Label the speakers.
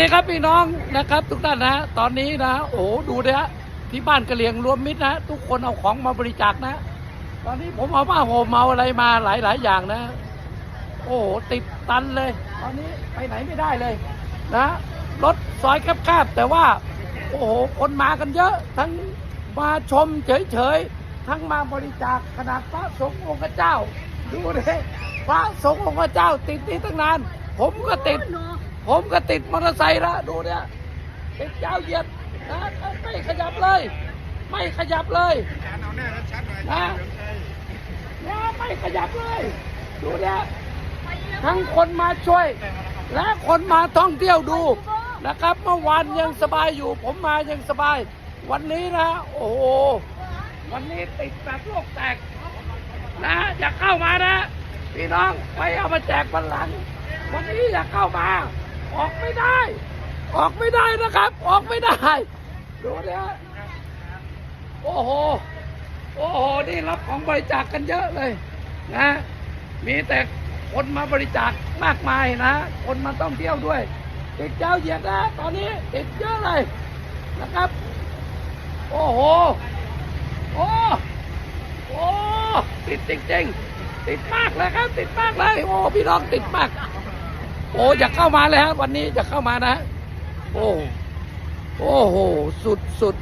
Speaker 1: นี่ครับพี่น้องนะครับทุกท่านนะตอนนี้นะโอ้ดูนะที่บ้านกระเลียงรวมมิตรนะทุกคนเอาของมาบริจาคนะ ตอนนี้ผมเอาผ้าห่มเอาอะไรมาหลายๆอย่างนะ โอ้โหติดตันเลย ตอนนี้ไปไหนไม่ได้เลย นะรถซอยแคบๆแต่ว่า โอ้โหคนมากันเยอะ ทั้งมาชมเฉยๆทั้งมาบริจาคขนาดพระสงฆ์องค์เจ้า ดูดิพระสงฆ์องค์เจ้า ติดนี่ตั้งนาน ผมก็ติด ผมก็ติดมอเตอร์ไซค์ละดูเนี่ยติดยาวเหยียดนะไม่ขยับเลย ไม่ขยับเลยนะนะไม่ขยับเลย ดูเนี่ยทั้งคนมาช่วย และคนมาท่องเที่ยวดูนะครับ เมื่อวานยังสบายอยู่ ผมมายังสบาย วันนี้นะ โอ้โหวันนี้ติดแบบโลกแตกนะอย่าเข้ามานะพี่น้องไปเอามาแจกวันหลัง วันนี้อย่าเข้ามา ไม่ได้ ออกไม่ได้นะครับ ออกไม่ได้ ดูนะโอ้โห โอ้โห นี่รับของบริจาคกันเยอะเลยนะ มีแต่คนมาบริจาคมากมายนะ คนมาต้องเที่ยวด้วย ติดเจ้าเหยียดนะ ตอนนี้ติดเยอะเลยนะครับ โอ้โห โอ้ โอ้ ติดจริงๆ ติดมากเลยครับ ติดมากเลย โอ้ พี่น้องติดมาก โอ้อยากเข้ามาเลยฮะวันนี้จะเข้ามานะ โอ้โอ้โหสุดสุด